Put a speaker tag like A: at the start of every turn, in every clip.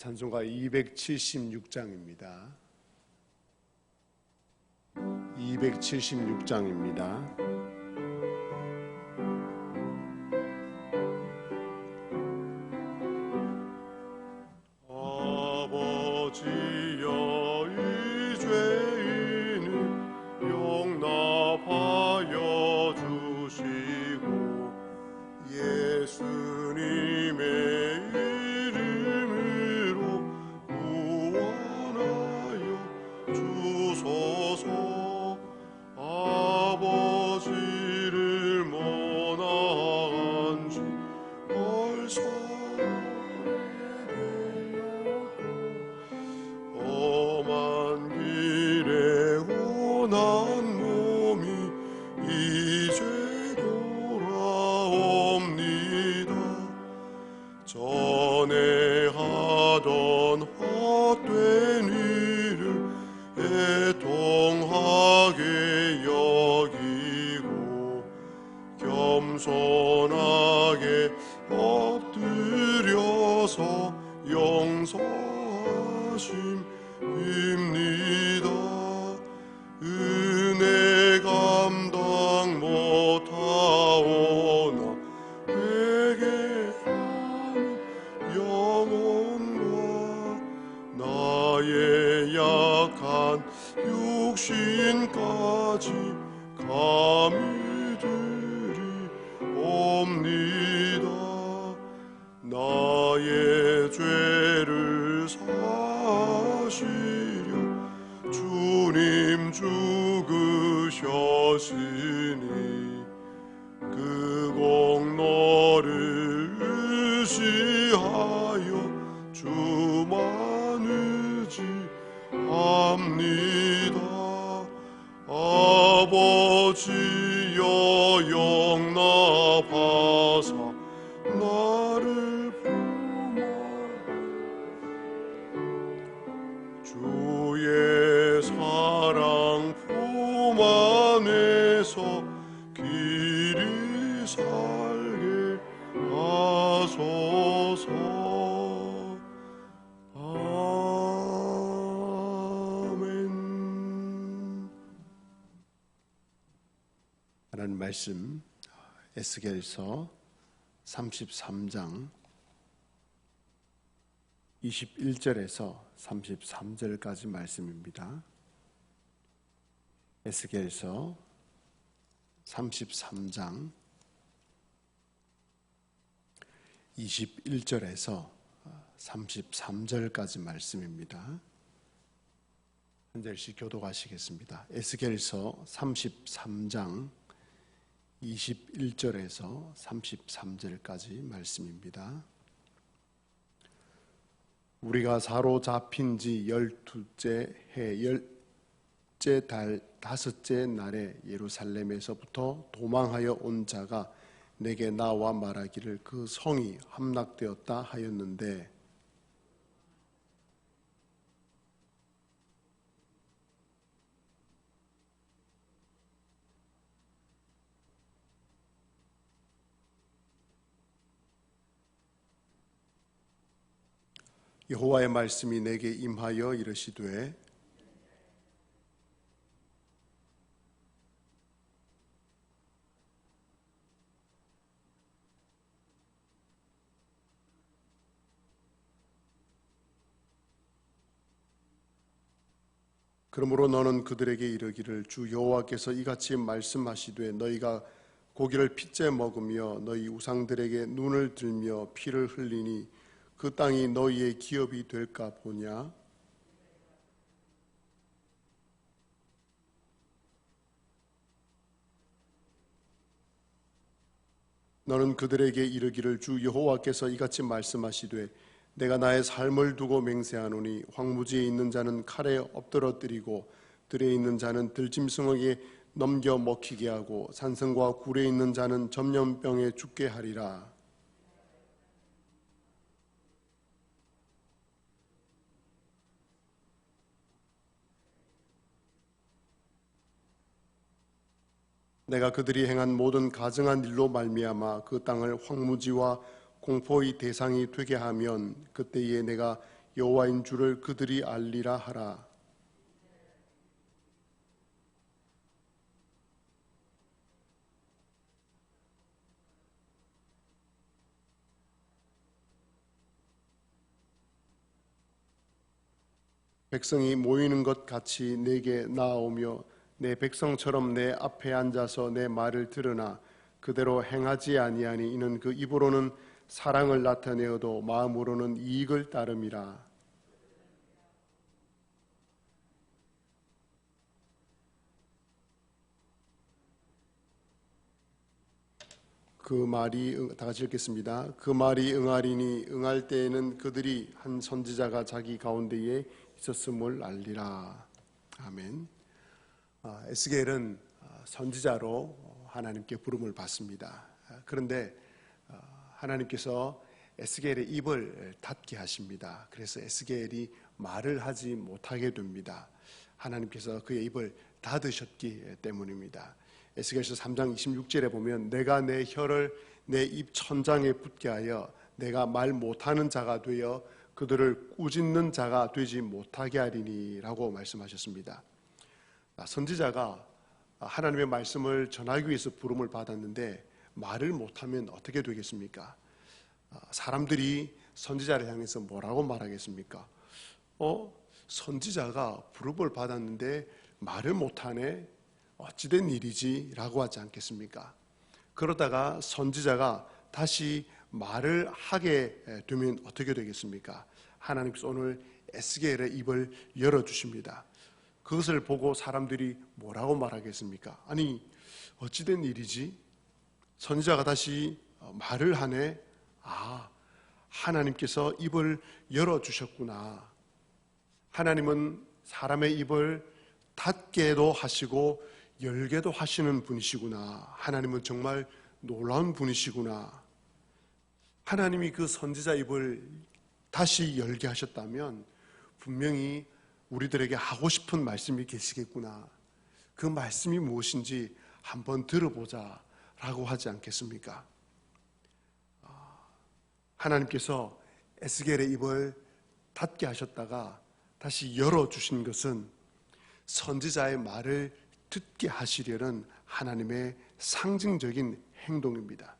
A: 찬송가 276장입니다. 276장입니다.
B: 전 한 육신까지 감히 드리옵니다. 나의 죄를 사시려 주님 죽으셨으니 그 공로를 의지하
A: 말씀 에스겔서 33장 21절에서 33절까지 말씀입니다. 에스겔서 33장 21절에서 33절까지 말씀입니다. 한 절씩 교독하시겠습니다. 에스겔서 33장 21절에서 33절까지 말씀입니다. 우리가 사로잡힌 지 열두째 해 열째 달 다섯째 날에 예루살렘에서부터 도망하여 온 자가 내게 나와 말하기를 그 성이 함락되었다 하였는데 여호와의 말씀이 내게 임하여 이르시되 그러므로 너는 그들에게 이르기를 주 여호와께서 이같이 말씀하시되 너희가 고기를 핏째 먹으며 너희 우상들에게 눈을 들며 피를 흘리니 그 땅이 너희의 기업이 될까 보냐? 너는 그들에게 이르기를 주 여호와께서 이같이 말씀하시되 내가 나의 삶을 두고 맹세하노니 황무지에 있는 자는 칼에 엎드러뜨리고 들에 있는 자는 들짐승에게 넘겨 먹히게 하고 산성과 굴에 있는 자는 전염병에 죽게 하리라 내가 그들이 행한 모든 가증한 일로 말미암아 그 땅을 황무지와 공포의 대상이 되게 하면 그때에 내가 여호와인 줄을 그들이 알리라 하라. 백성이 모이는 것 같이 내게 나아오며 내 백성처럼 내 앞에 앉아서 내 말을 들으나 그대로 행하지 아니하니 이는 그 입으로는 사랑을 나타내어도 마음으로는 이익을 따름이라. 그 말이 응- 다 같이 읽겠습니다. 그 말이 응하리니 응할 때에는 그들이 한 선지자가 자기 가운데에 있었음을 알리라. 아멘. 아, 에스겔은 아, 선지자로 하나님께 부름을 받습니다. 아, 그런데 아, 하나님께서 에스겔의 입을 닫게 하십니다. 그래서 에스겔이 말을 하지 못하게 됩니다. 하나님께서 그의 입을 닫으셨기 때문입니다. 에스겔서 3장 26절에 보면 내가 내 혀를 내 입 천장에 붙게 하여 내가 말 못하는 자가 되어 그들을 꾸짖는 자가 되지 못하게 하리니라고 말씀하셨습니다. 아, 선지자가 하나님의 말씀을 전하기 위해서 부름을 받았는데 말을 못하면 어떻게 되겠습니까? 아, 사람들이 선지자를 향해서 뭐라고 말하겠습니까? 어, 선지자가 부름을 받았는데 말을 못하네? 어찌된 일이지? 라고 하지 않겠습니까? 그러다가 선지자가 다시 말을 하게 되면 어떻게 되겠습니까? 하나님께서 오늘 에스겔의 입을 열어주십니다. 그것을 보고 사람들이 뭐라고 말하겠습니까? 아니, 어찌된 일이지? 선지자가 다시 어, 말을 하네? 아, 하나님께서 입을 열어주셨구나. 하나님은 사람의 입을 닫게도 하시고 열게도 하시는 분이시구나. 하나님은 정말 놀라운 분이시구나. 하나님이 그 선지자 입을 다시 열게 하셨다면 분명히 우리들에게 하고 싶은 말씀이 계시겠구나. 그 말씀이 무엇인지 한번 들어보자 라고 하지 않겠습니까? 아, 하나님께서 에스겔의 입을 닫게 하셨다가 다시 열어주신 것은 선지자의 말을 듣게 하시려는 하나님의 상징적인 행동입니다.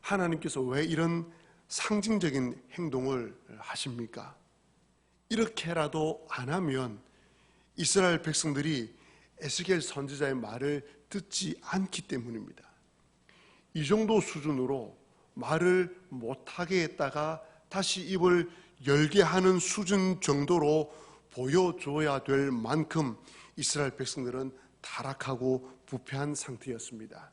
A: 하나님께서 왜 이런 상징적인 행동을 하십니까? 이렇게라도 안 하면 이스라엘 백성들이 에스겔 선지자의 말을 듣지 않기 때문입니다. 이 정도 수준으로 말을 못하게 했다가 다시 입을 열게 하는 수준 정도로 보여줘야 될 만큼 이스라엘 백성들은 타락하고 부패한 상태였습니다.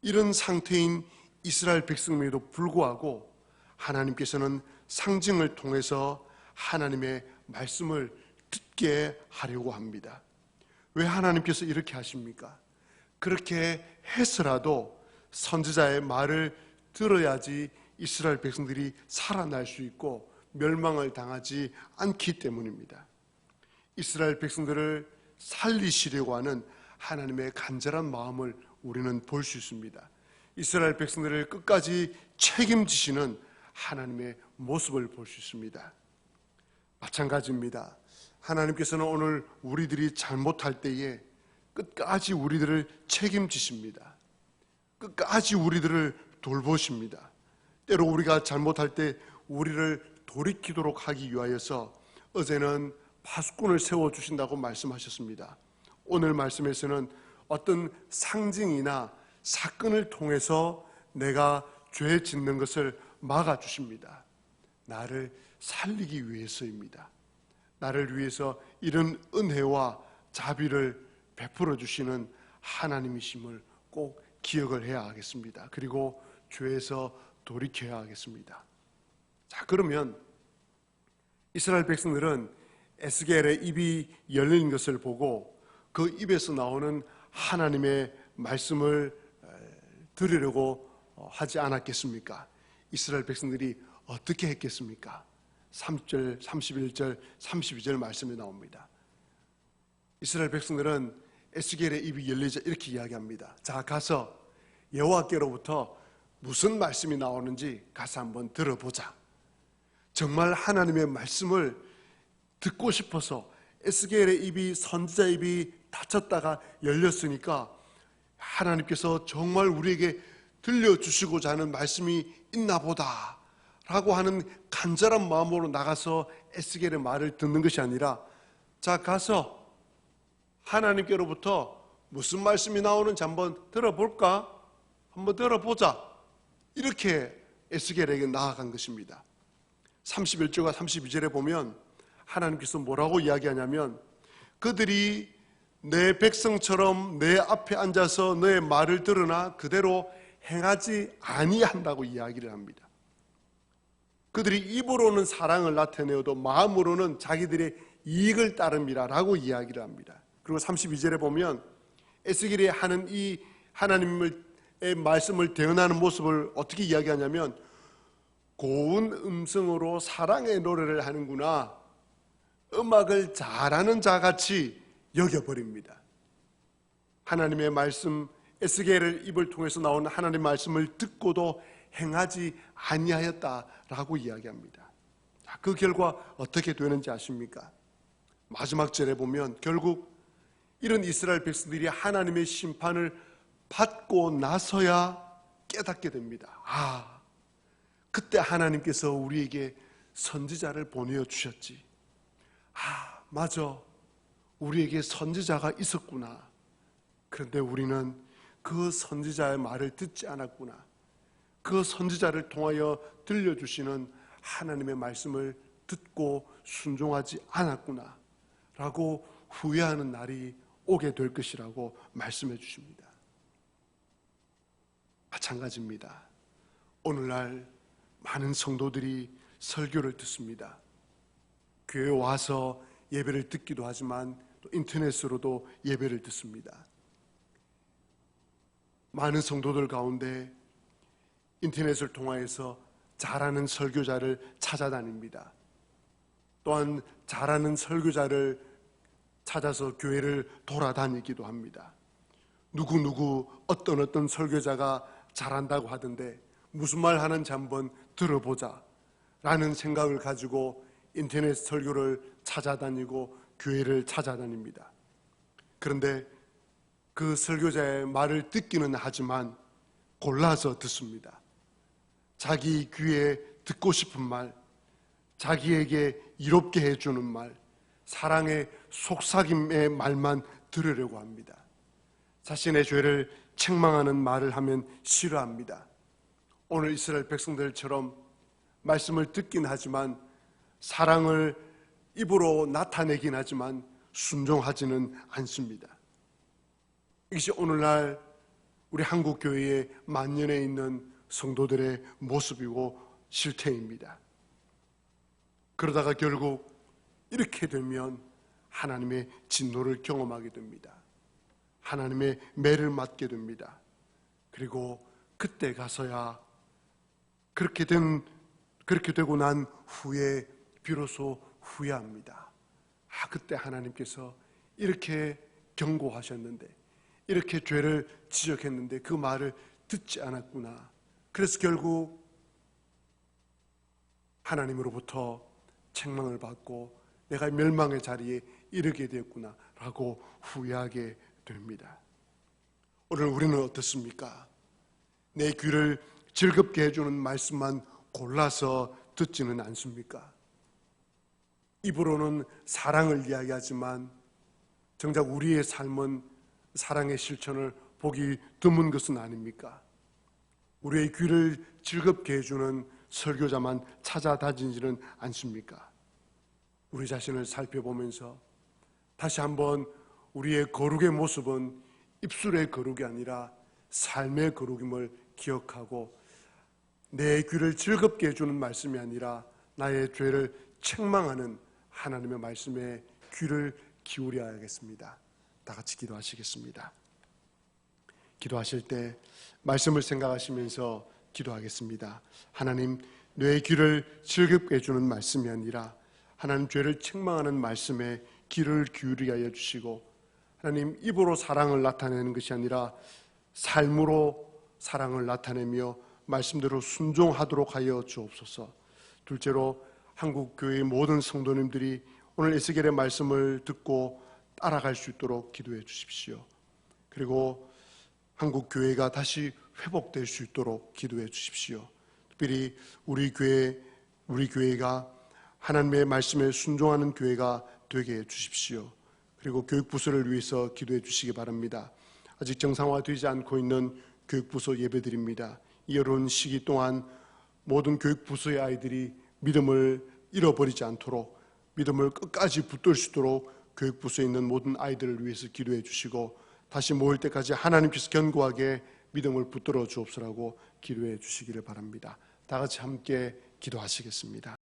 A: 이런 상태인 이스라엘 백성임에도 불구하고 하나님께서는 상징을 통해서 하나님의 말씀을 듣게 하려고 합니다. 왜 하나님께서 이렇게 하십니까? 그렇게 해서라도 선지자의 말을 들어야지 이스라엘 백성들이 살아날 수 있고 멸망을 당하지 않기 때문입니다. 이스라엘 백성들을 살리시려고 하는 하나님의 간절한 마음을 우리는 볼 수 있습니다. 이스라엘 백성들을 끝까지 책임지시는 하나님의 모습을 볼 수 있습니다. 마찬가지입니다. 하나님께서는 오늘 우리들이 잘못할 때에 끝까지 우리들을 책임지십니다. 끝까지 우리들을 돌보십니다. 때로 우리가 잘못할 때 우리를 돌이키도록 하기 위하여서 어제는 파수꾼을 세워주신다고 말씀하셨습니다. 오늘 말씀에서는 어떤 상징이나 사건을 통해서 내가 죄 짓는 것을 막아주십니다. 나를 살리기 위해서입니다. 나를 위해서 이런 은혜와 자비를 베풀어 주시는 하나님이심을 꼭 기억을 해야 하겠습니다. 그리고 죄에서 돌이켜야 하겠습니다. 자, 그러면 이스라엘 백성들은 에스겔의 입이 열린 것을 보고 그 입에서 나오는 하나님의 말씀을 들으려고 하지 않았겠습니까? 이스라엘 백성들이 어떻게 했겠습니까? 3절, 31절, 32절 말씀이 나옵니다. 이스라엘 백성들은 에스겔의 입이 열리자 이렇게 이야기합니다. 자, 가서 여호와께로부터 무슨 말씀이 나오는지 가서 한번 들어보자. 정말 하나님의 말씀을 듣고 싶어서 에스겔의 입이 선지자 입이 닫혔다가 열렸으니까 하나님께서 정말 우리에게 들려주시고자 하는 말씀이 있나 보다 라고 하는 간절한 마음으로 나가서 에스겔의 말을 듣는 것이 아니라 자 가서 하나님께로부터 무슨 말씀이 나오는지 한번 들어볼까? 한번 들어보자. 이렇게 에스겔에게 나아간 것입니다. 31절과 32절에 보면 하나님께서 뭐라고 이야기하냐면 그들이 내 백성처럼 내 앞에 앉아서 너의 말을 들으나 그대로 행하지 아니한다고 이야기를 합니다. 그들이 입으로는 사랑을 나타내어도 마음으로는 자기들의 이익을 따름이라라고 이야기를 합니다. 그리고 32절에 보면 에스겔이 하는 이 하나님의 말씀을 대언하는 모습을 어떻게 이야기하냐면 고운 음성으로 사랑의 노래를 하는구나. 음악을 잘하는 자 같이 여겨버립니다. 하나님의 말씀, 에스겔을 입을 통해서 나온 하나님의 말씀을 듣고도 행하지 아니하였다라고 이야기합니다. 자, 그 결과 어떻게 되는지 아십니까? 마지막 절에 보면 결국 이런 이스라엘 백성들이 하나님의 심판을 받고 나서야 깨닫게 됩니다. 아, 그때 하나님께서 우리에게 선지자를 보내어 주셨지. 아, 맞아. 우리에게 선지자가 있었구나. 그런데 우리는 그 선지자의 말을 듣지 않았구나. 그 선지자를 통하여 들려주시는 하나님의 말씀을 듣고 순종하지 않았구나. 라고 후회하는 날이 오게 될 것이라고 말씀해 주십니다. 마찬가지입니다. 오늘날 많은 성도들이 설교를 듣습니다. 교회 와서 예배를 듣기도 하지만 또 인터넷으로도 예배를 듣습니다. 많은 성도들 가운데 인터넷을 통하여서 잘하는 설교자를 찾아다닙니다. 또한 잘하는 설교자를 찾아서 교회를 돌아다니기도 합니다. 누구누구 어떤 어떤 설교자가 잘한다고 하던데 무슨 말 하는지 한번 들어보자 라는 생각을 가지고 인터넷 설교를 찾아다니고 교회를 찾아다닙니다. 그런데 그 설교자의 말을 듣기는 하지만 골라서 듣습니다. 자기 귀에 듣고 싶은 말, 자기에게 이롭게 해주는 말, 사랑의 속삭임의 말만 들으려고 합니다. 자신의 죄를 책망하는 말을 하면 싫어합니다. 오늘 이스라엘 백성들처럼 말씀을 듣긴 하지만 사랑을 입으로 나타내긴 하지만 순종하지는 않습니다. 이것이 오늘날 우리 한국 교회의 만년에 있는 성도들의 모습이고 실태입니다. 그러다가 결국 이렇게 되면 하나님의 진노를 경험하게 됩니다. 하나님의 매를 맞게 됩니다. 그리고 그때 가서야 그렇게 된 그렇게 되고 난 후에 비로소 후회합니다. 아, 그때 하나님께서 이렇게 경고하셨는데, 이렇게 죄를 지적했는데 그 말을 듣지 않았구나. 그래서 결국 하나님으로부터 책망을 받고 내가 멸망의 자리에 이르게 되었구나. 라고 후회하게 됩니다. 오늘 우리는 어떻습니까? 내 귀를 즐겁게 해주는 말씀만 골라서 듣지는 않습니까? 입으로는 사랑을 이야기하지만 정작 우리의 삶은 사랑의 실천을 보기 드문 것은 아닙니까? 우리의 귀를 즐겁게 해주는 설교자만 찾아다니지는 않습니까? 우리 자신을 살펴보면서 다시 한번 우리의 거룩의 모습은 입술의 거룩이 아니라 삶의 거룩임을 기억하고 내 귀를 즐겁게 해주는 말씀이 아니라 나의 죄를 책망하는 하나님의 말씀에 귀를 기울여야겠습니다. 다 같이 기도하시겠습니다. 기도하실 때 말씀을 생각하시면서 기도하겠습니다. 하나님, 뇌 귀를 즐겁게 해주는 말씀이 아니라 하나님 죄를 책망하는 말씀에 귀를 기울이게 하여 주시고 하나님 입으로 사랑을 나타내는 것이 아니라 삶으로 사랑을 나타내며 말씀대로 순종하도록 하여 주옵소서. 둘째로 한국 교회의 모든 성도님들이 오늘 에스겔의 말씀을 듣고 따라갈 수 있도록 기도해 주십시오. 그리고 한국 교회가 다시 회복될 수 있도록 기도해 주십시오. 특별히 우리 교회 우리 교회가 하나님의 말씀에 순종하는 교회가 되게 해 주십시오. 그리고 교육 부서를 위해서 기도해 주시기 바랍니다. 아직 정상화되지 않고 있는 교육 부서 예배드립니다. 이 어려운 시기 동안 모든 교육 부서의 아이들이 믿음을 잃어버리지 않도록 믿음을 끝까지 붙들 수 있도록 교육 부서에 있는 모든 아이들을 위해서 기도해 주시고 다시 모일 때까지 하나님께서 견고하게 믿음을 붙들어 주옵소라고 기도해 주시기를 바랍니다. 다 같이 함께 기도하시겠습니다.